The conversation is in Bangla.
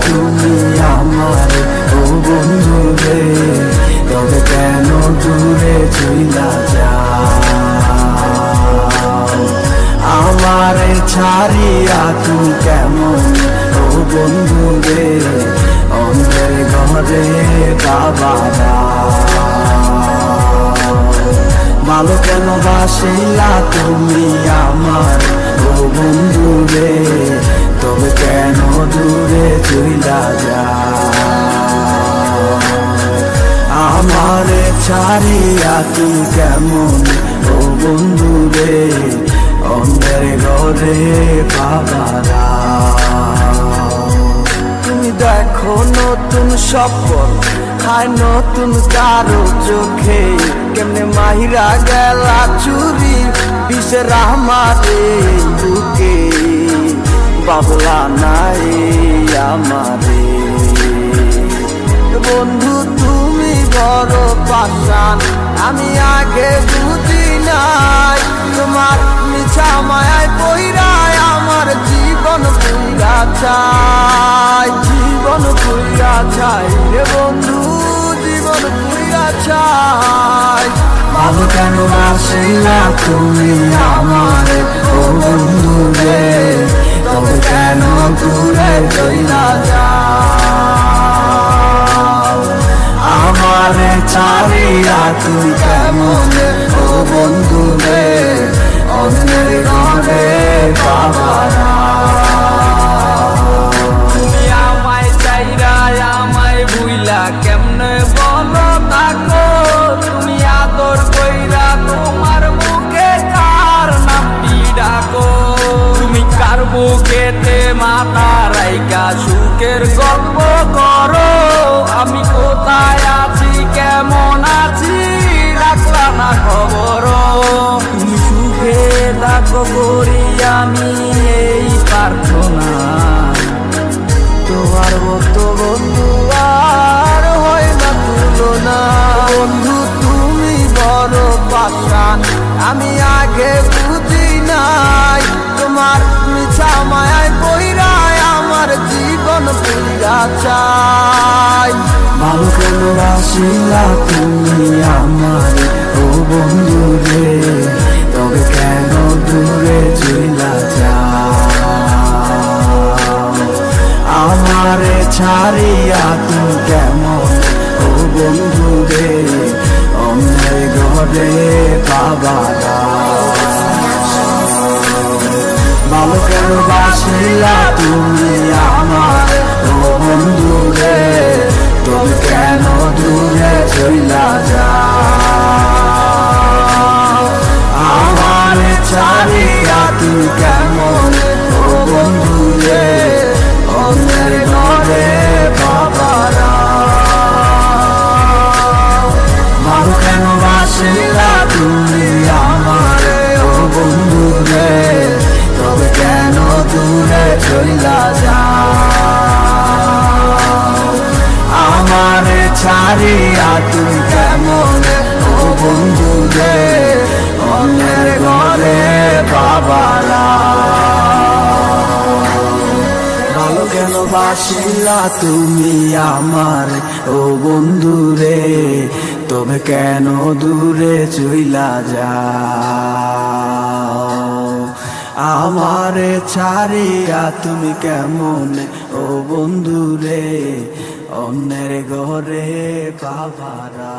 তুমি আমার ও বন্ধু রে তবে কেন দূরে চইলা যাও আমারে ছাড়িয়া তুমি কেমন ও বন্ধু রে অন্ধের ঘরে বাবারা ভালো কেন বাসিলা তুমি আমার আমারে ছাড়িয়া তুমি কেমন? ও বন্ধু রে, অন্ধের ঘরে বাবারা। তুমি দেখো নতুন সফল হায় নতুন কারও চোখে। কেমনে মাহিরা গেলা চুরি বিষের আমারে বুকে। বাবলা নাই আমারে। পাশান আমি আগে বুঝি নাই, তোমার মিছা মায়ায় পইরায় আমার জীবন পুইরা চাই, জীবন পুইরা চাই রে বন্ধু, জীবন পুইরা চাই। ভালো কেন আসিলা তুমি আমার, ও বন্ধু রে তবে কেন দূরে চইলা যাও তুমি কেমন ও বন্ধু রে অন্যের ঘরে বাবারা কেমনে বলো তাকো তুমি আদর কইরা তোমার মুখে কার নামটি ডাকো তুমি কার বুকেতে মাথা রাইকা সুখের গল্প করো আমি কোথায় আছি? কেমন আমি আগে বুঝি নাই, তোমার মিছা মায়ায় পইরায় আমার জীবন পুইরা চাই ভালো কেন বাসিলা তুমি আমার ও বন্ধু রে? তবে কেন দূরে যাও? আমারে ছাড়িয়া তুমি কেমন, ও বন্ধু রে? অন্যের বাবা। ভালো কেন বাসিলা তুমি? ছাড়িয়া তুমি কেমন? ও বন্ধু রে অন্যের ঘরে বাবারা। ভালো কেন বাসিলা তুমি আমার? ও বন্ধু রে তবে কেন দূরে চইলা যাও? আমারে ছাড়িয়া তুমি কেমন? ও বন্ধু রে অন্যের ঘরে বাবারা